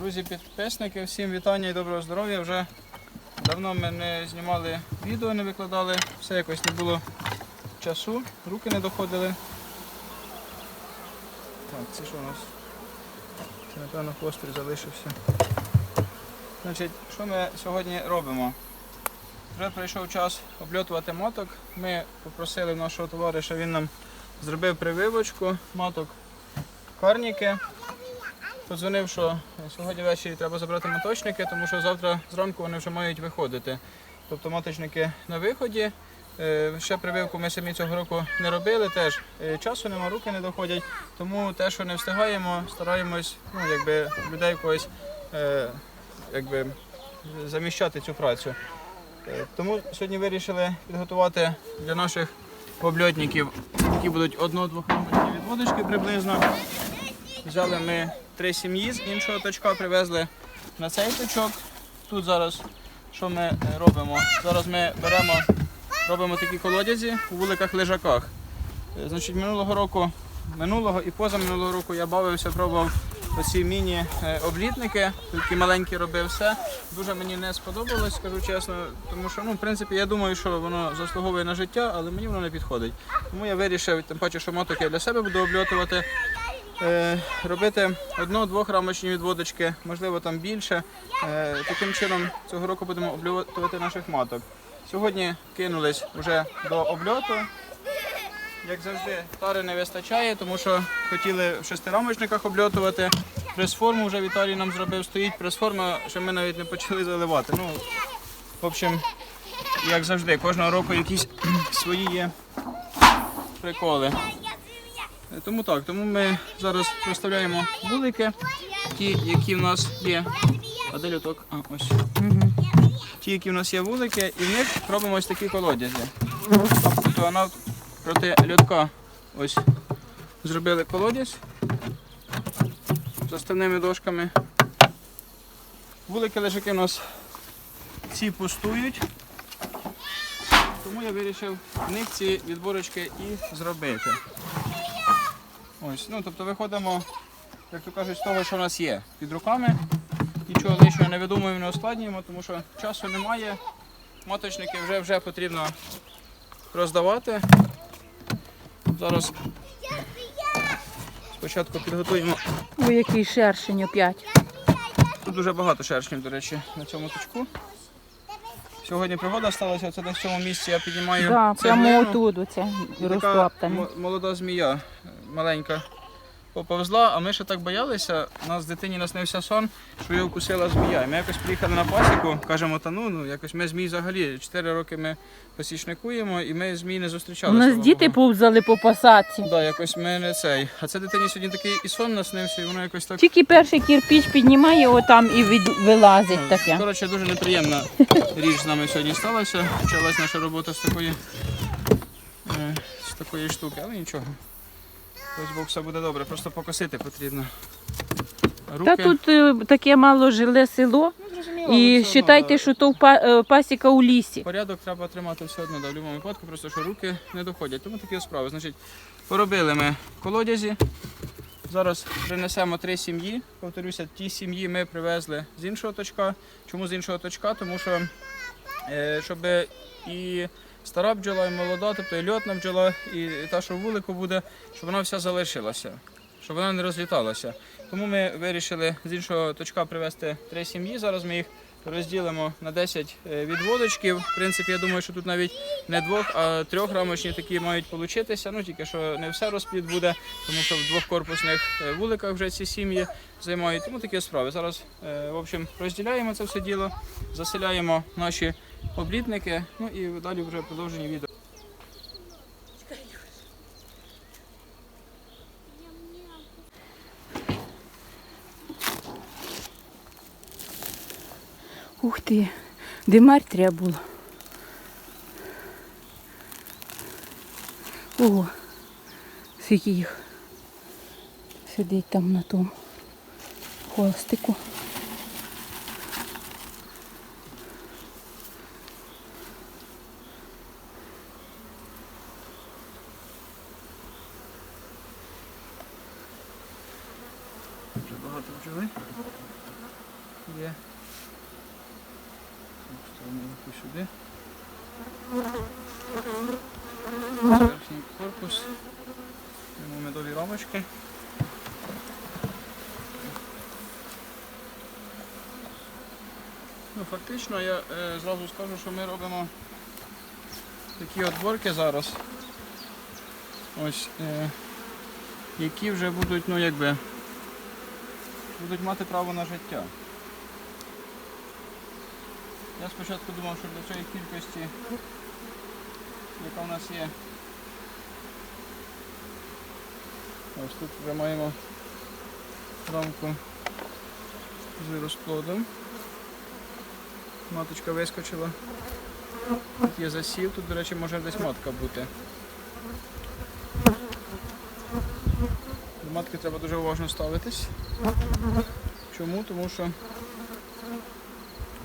Друзі, підписники, всім вітання і доброго здоров'я. Вже давно ми не знімали відео, не викладали, все якось не було часу, руки не доходили. Так, це що у нас? Це, напевно, хвостик залишився. Значить, що ми сьогодні робимо? Вже прийшов час обльотувати маток. Ми попросили нашого товариша, він нам зробив прививочку маток карніки. Подзвонив, що сьогодні ввечері треба забрати моточники, тому що завтра зранку вони вже мають виходити. Тобто моточники на виході. Е, Ще прививку ми самі цього року не робили, теж е, часу нема, руки не доходять. Тому те, що не встигаємо, стараємось ну, якби, людей когось е, якби, заміщати цю працю. Тому сьогодні вирішили підготувати для наших обльотників, які будуть одно-двохрамочні відводочки приблизно. Взяли ми три сім'ї з іншого точка, привезли на цей точок. Тут зараз що ми е, робимо? Зараз ми беремо, робимо такі колодязі у вуликах лежаках. Е, Значить, минулого року, минулого і позаминулого року я бавився, пробував оці міні-облітники, такі маленькі робив все. Дуже мені не сподобалось, скажу чесно, тому що ну, в принципі я думаю, що воно заслуговує на життя, але мені воно не підходить. Тому я вирішив, тим паче, що моток я для себе буду обльотувати. Е, робити одно-двох рамочні відводочки, можливо там більше. Е, Таким чином цього року будемо обльотувати наших маток. Сьогодні кинулись вже до обльоту. Як завжди, тари не вистачає, тому що хотіли в шестирамочниках обльотувати. Прес-форму вже Віталій нам зробив, стоїть прес-форма, що ми навіть не почали заливати. Ну, в общем, як завжди, кожного року якісь свої є приколи. Тому так, тому ми зараз розставляємо вулики, ті, які в нас є. А де люток? А, ось. Ті, які в нас є вулики, і в них робимо ось такі колодязі. Тобто вона проти льотка ось зробили колодязь з оставними дошками. Вулики лежаки у нас ці пустують. Тому я вирішив в них ці відборочки і зробити. Ось, ну тобто виходимо, як то кажуть, з того, що в нас є під руками. Нічого лишнього не видумуємо, не ускладнюємо, тому що часу немає. Моточники вже вже потрібно роздавати. Зараз спочатку підготуємо. Ой, який шершень опять. Тут дуже багато шершнів, до речі, на цьому точку. Сьогодні пригода сталася, це на цьому місці я піднімаю Да, прямо отут оце І така розтоптане. мо- молода змія е, маленька поповзла, а ми ще так боялися. У нас дитині наснився сон, що її вкусила змія. І ми якось приїхали на пасіку, кажемо, та ну, ну якось ми змій взагалі 4 роки ми посічникуємо і ми змій не У нас слава діти Богу. повзали по посадці. Да, якось ми не цей. А це дитині сьогодні такий і сон наснився, і воно якось так. Тільки перший кірпіч піднімає отам і від... вилазить таке. Коротше, дуже неприємна річ з нами сьогодні сталася. Почалась наша робота з такої, е, з такої штуки, але нічого. Ось Бог все буде добре, просто покосити потрібно. Руки. Та тут е, таке мало жиле село. Ну, зрозуміло, але І все одно, вважайте, що то па- е, пасіка у лісі. Порядок треба тримати все одно, да, в будь-якому випадку, просто що руки не доходять. Тому такі справи. Значить, поробили ми колодязі. Зараз принесемо три сім'ї. Повторюся, ті сім'ї ми привезли з іншого точка. Чому з іншого точка? Тому що е, щоб і стара бджола, і молода, тобто і льотна бджола, і та, що вулику буде, щоб вона вся залишилася, щоб вона не розліталася. Тому ми вирішили з іншого точка привезти три сім'ї. Зараз ми їх розділимо на 10 е, відводочків. В принципі, я думаю, що тут навіть не двох, а трьохрамочні такі мають получитися. Ну тільки що не все розплід буде, тому що в двохкорпусних е, вуликах вже ці сім'ї займають. Тому такі справи. Зараз е, в общем, розділяємо це все діло, заселяємо наші облітники. Ну і далі вже продовження відео. Ух ти, димар треба було. Ого, скільки їх сидить там на тому холстику. Вже багато бджоли. є. Ставимо сюди. Верхній корпус. Беремо медові рамочки. Ну, фактично я е, зразу скажу, що ми робимо такі отборки зараз. Ось, е, які вже будуть, ну якби, будуть мати право на життя. Я спочатку думав, що для цієї кількості, яка в нас є, ось тут вже маємо рамку з розплодом. Маточка вискочила. Тут є засів, тут, до речі, може десь матка бути. До матки треба дуже уважно ставитись. Чому? Тому що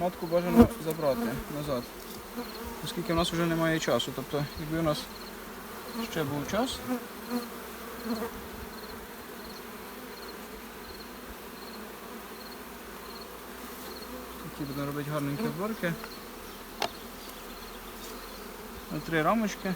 матку бажано забрати назад. Оскільки в нас вже немає часу. Тобто, якби у нас ще був час. Такі будемо робити гарненькі оборки. Три рамочки.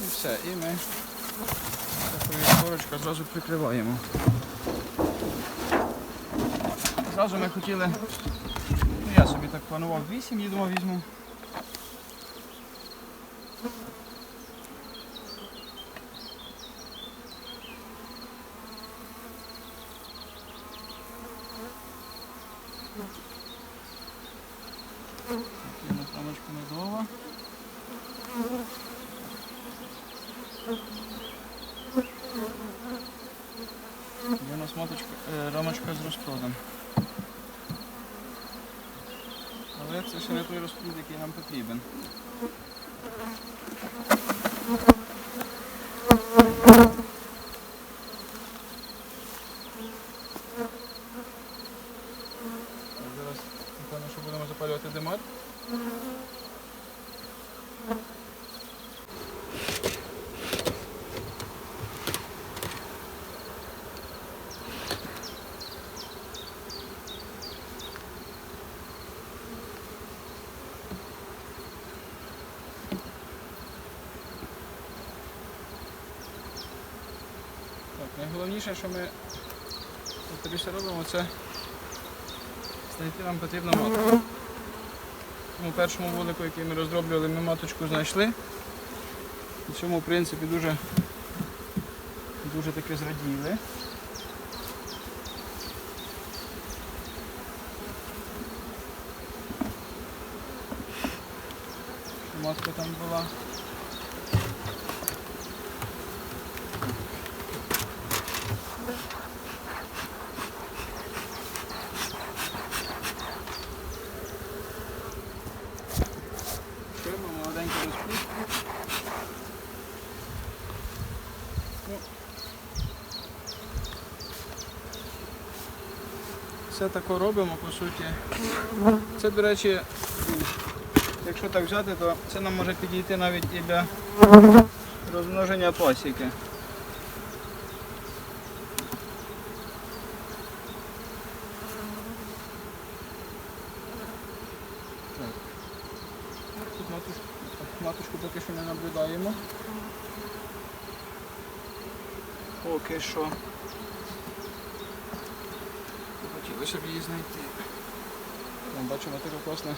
І все, і ми корочка зразу прикриваємо. Зразу ми хотіли, ну я собі так планував 8, я думав візьму. Такі у нас рамочка медова. Є у нас маточка, е, рамочка з розплодом. Але це ще не той розплід, який нам потрібен. Так, Зараз, напевно, димар. Так, найголовніше, що ми тобі все робимо, це знайти нам потрібну матку. У першому вулику, який ми роздроблювали, ми маточку знайшли. І цьому в принципі дуже, дуже таки зраділи. Матка там була. Шима, молоденький розплід. Ну, Все тако робимо, по суті. Це, до речі, якщо так взяти, то це нам може підійти навіть і для розмноження пасіки. Тут матушку, матушку поки що не наблюдаємо. Поки що. Хотілося б її знайти. Там бачимо таке класне.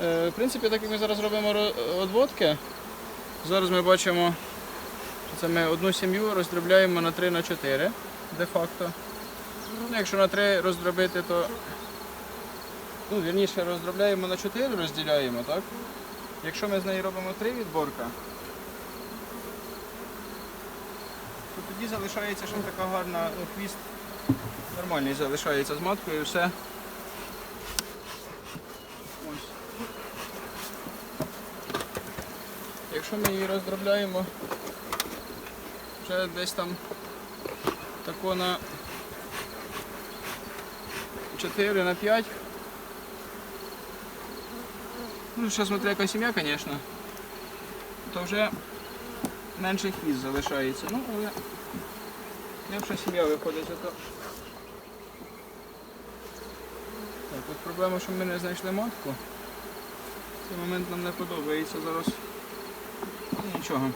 Е, в принципі, так як ми зараз робимо ро- одводки, зараз ми бачимо, що це ми одну сім'ю роздробляємо на 3 на 4 де-факто. Ну, якщо на 3 роздробити, то ну, вірніше роздробляємо на 4, розділяємо, так? Якщо ми з неї робимо 3 відборка, то тоді залишається ще така гарна, ну, хвіст Нормальний залишається з маткою і все. Ось. Якщо ми її роздробляємо, вже десь там тако на 4 на 5. Ну, ще смотря яка сім'я, звісно, то вже менше хвіст залишається. Ну, але якщо сім'я виходить, то так, от проблема, що ми не знайшли матку. Цей момент нам не подобається зараз. Ну, Нічого.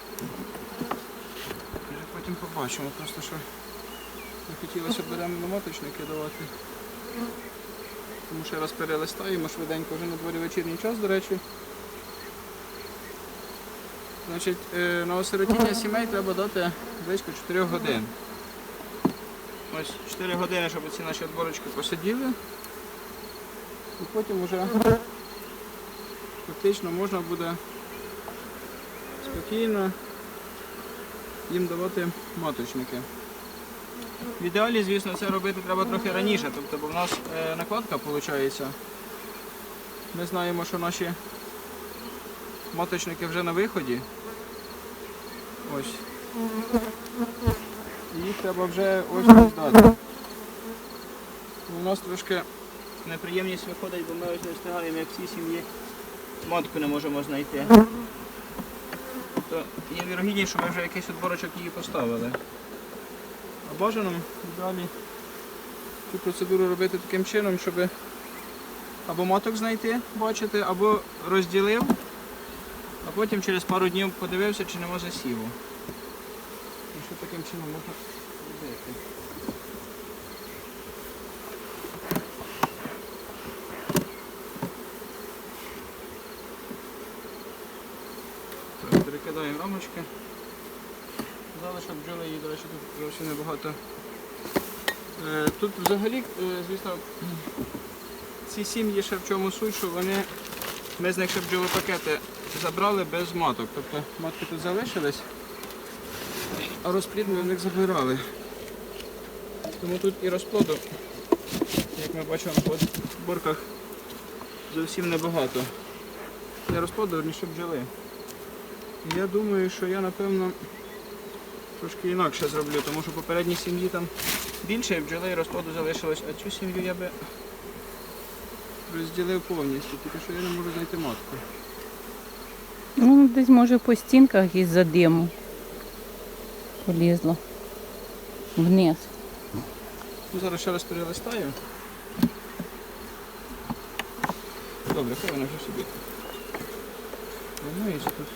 Вже потім побачимо, просто що не хотілося беремо маточники давати. Тому ще раз перелистаємо швиденько, вже на дворі вечірній час, до речі. Значить, е, на осиротіння сімей треба дати близько 4 годин. Ось 4 години, щоб ці наші отборочки посиділи. І потім вже фактично можна буде спокійно їм давати маточники. В ідеалі, звісно, це робити треба трохи раніше, тобто, бо в нас е, накладка виходить. Ми знаємо, що наші маточники вже на виході. Ось. І їх треба вже ось ось дати. У нас трошки неприємність виходить, бо ми ось не встигаємо, як всі сім'ї матку не можемо знайти. Тобто є вірогідність, що ми вже якийсь відборочок її поставили. А бажано далі цю процедуру робити таким чином, щоб або маток знайти, бачити, або розділив, а потім через пару днів подивився, чи нема засіву. І що таким чином можна робити. Так, перекидаємо рамочки. Залишок бджоли її, до речі, тут зовсім небагато. Е, Тут взагалі, е, звісно, ці сім'ї ще в чому суть, що вони, ми з них ще бджолопакети забрали без маток. Тобто матки тут залишились, а розплід ми в них забирали. Тому тут і розплоду, як ми бачимо по борках, зовсім небагато. Не розплоду, верніше бджоли. Я думаю, що я напевно трошки інакше зроблю, тому що попередній сім'ї там більше бджоли і розплоду залишилось, а цю сім'ю я би розділив повністю, тільки що я не можу знайти матку. Ну, десь може по стінках із-за диму полізло вниз. Ну, зараз ще раз перелистаю. Добре, хай вона вже собі. Волнується тут.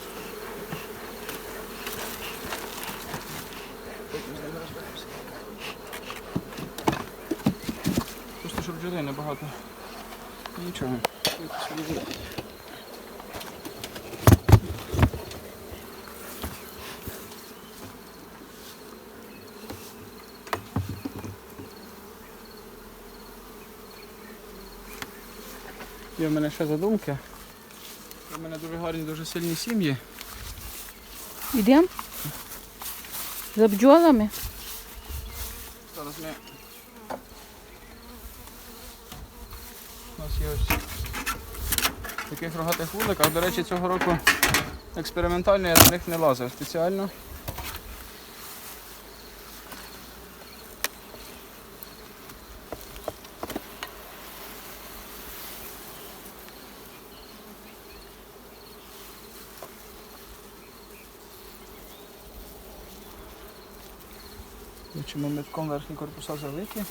Потім з ними розберемося. Бджоли небагато. Нічого. Є в мене ще задумки. У мене дуже гарні, дуже сильні сім'ї. Ідемо? За бджолами? Зараз ми. У ось таких рогатих вуликах. До речі, цього року експериментально я до них не лазив спеціально. Бачимо метком верхні корпуса залиті.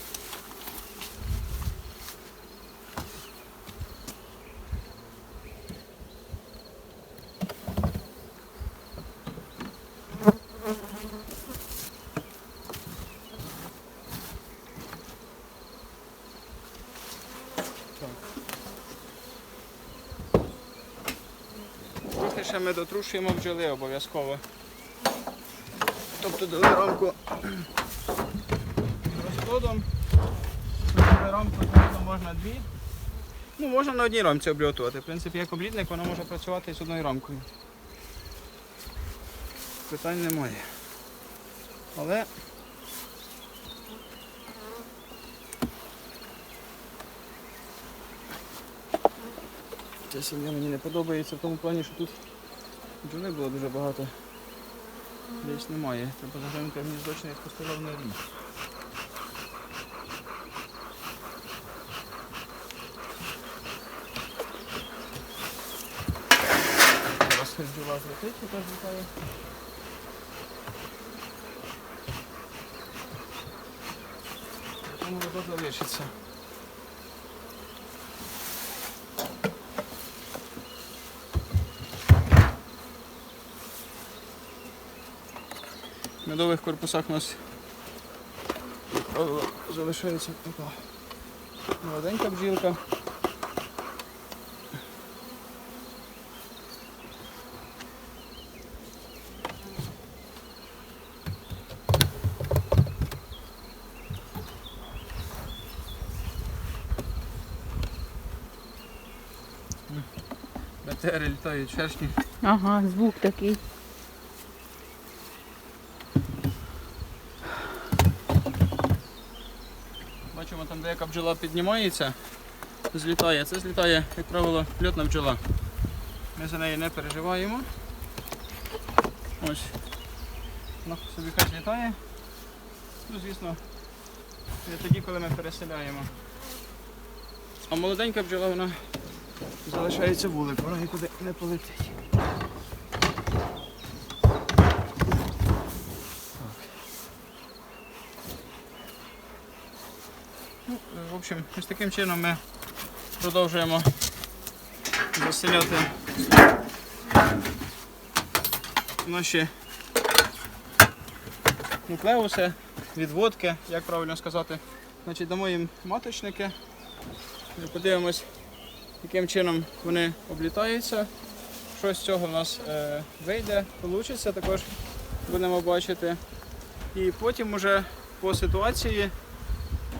Трохи ми дотрушуємо бджоли обов'язково. Тобто дали рамку розплодом. Дали рамку можна дві. Ну, можна на одній рамці обльотувати. В принципі, як облітник, воно може працювати з одною рамкою. Питань немає. Але ця сім'я мені не подобається в тому плані, що тут Бджоли було дуже багато. Десь немає. Треба заглянути в гніздочний пустоловний рік. Зараз бджола злетить, яка ж літає. Тому воно залишиться. Медових корпусах у нас залишається така молоденька бджілка. Метери літають чершні. Ага, звук такий. Бачимо там деяка бджола піднімається, злітає. Це злітає, як правило, льотна бджола. Ми за неї не переживаємо. Ось. Вона собі хай злітає. Ну, звісно, не тоді, коли ми переселяємо. А молоденька бджола вона залишається вулик, вона нікуди не полетить. Ну, в общем, ось таким чином ми продовжуємо заселяти наші нуклеуси, відводки, як правильно сказати. Значить, дамо їм маточники. Подивимось, яким чином вони облітаються. Що з цього в нас е, вийде, вийде, також будемо бачити. І потім уже по ситуації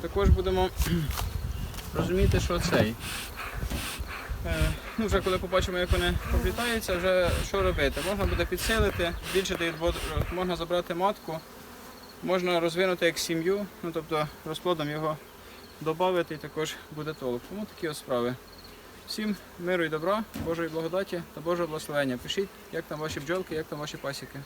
також будемо розуміти, що цей. Е, ну, вже коли побачимо, як вони облітаються, вже що робити. Можна буде підсилити, збільшити відвод, можна забрати матку, можна розвинути як сім'ю, ну тобто розплодом його додати і також буде толк. Тому такі ось справи. Всім миру і добра, Божої благодаті та Божого благословення. Пишіть, як там ваші бджолки, як там ваші пасіки.